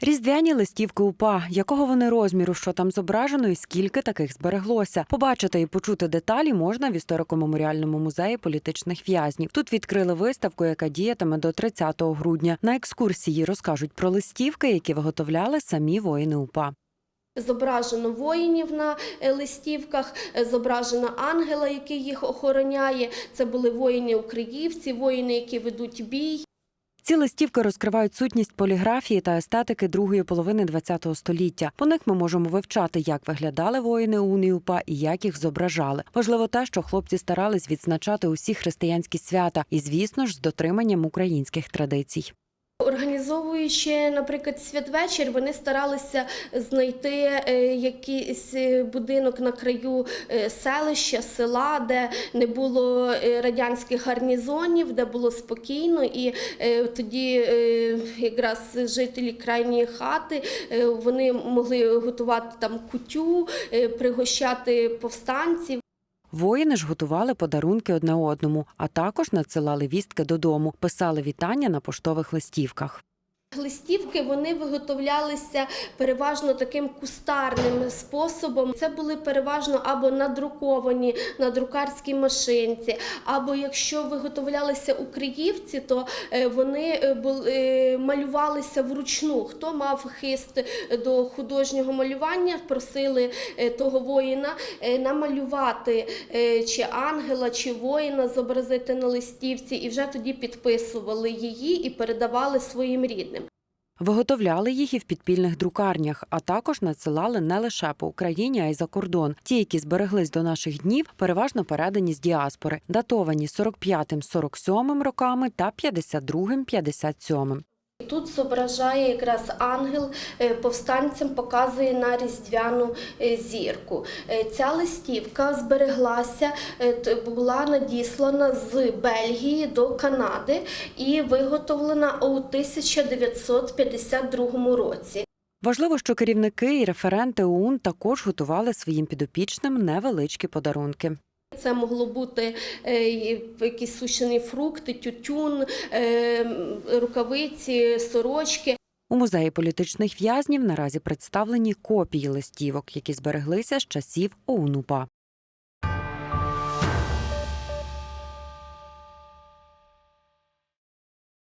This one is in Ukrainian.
Різдвяні листівки УПА. Якого вони розміру, що там зображено і скільки таких збереглося? Побачити і почути деталі можна в історико-меморіальному музеї політичних в'язнів. Тут відкрили виставку, яка діятиме до 30 грудня. На екскурсії розкажуть про листівки, які виготовляли самі воїни УПА. Зображено воїнів на е, листівках, е, зображено ангела, який їх охороняє. Це були воїни-українці, воїни, які ведуть бій. Ці листівки розкривають сутність поліграфії та естетики другої половини ХХ століття. По них ми можемо вивчати, як виглядали воїни уніупа і як їх зображали. Важливо те, що хлопці старались відзначати усі християнські свята, і, звісно ж, з дотриманням українських традицій. Організовуючи, наприклад, святвечір, вони старалися знайти е, якийсь е, будинок на краю е, селища, села, де не було радянських гарнізонів, де було спокійно, і тоді якраз жителі крайньої хати вони могли готувати там кутю, пригощати повстанців. Воїни ж готували подарунки одне одному, а також надсилали вістки додому, писали вітання на поштових листівках. Листівки вони виготовлялися переважно таким кустарним способом. Це були переважно або надруковані на друкарській машинці, або якщо виготовлялися у Криївці, то е, вони е, були, е, малювалися вручну. Хто мав хист до художнього малювання, просили того воїна намалювати чи ангела, чи воїна зобразити на листівці, і вже тоді підписували її і передавали своїм рідним. Виготовляли їх і в підпільних друкарнях, а також надсилали не лише по Україні, а й за кордон. Ті, які збереглись до наших днів, переважно передані з діаспори, датовані 45-47 роками та 52-57. Тут зображає якраз ангел е, повстанцям, показує на різдвяну е, зірку. Е, Ця листівка збереглася, була надіслана з Бельгії до Канади і виготовлена у 1952 році. Важливо, що керівники і референти ОУН також готували своїм підопічним невеличкі подарунки. Це могло бути е, якісь сушені фрукти, тютюн, е, рукавиці, сорочки. У музеї політичних в'язнів наразі представлені копії листівок, які збереглися з часів ОУН-УПА.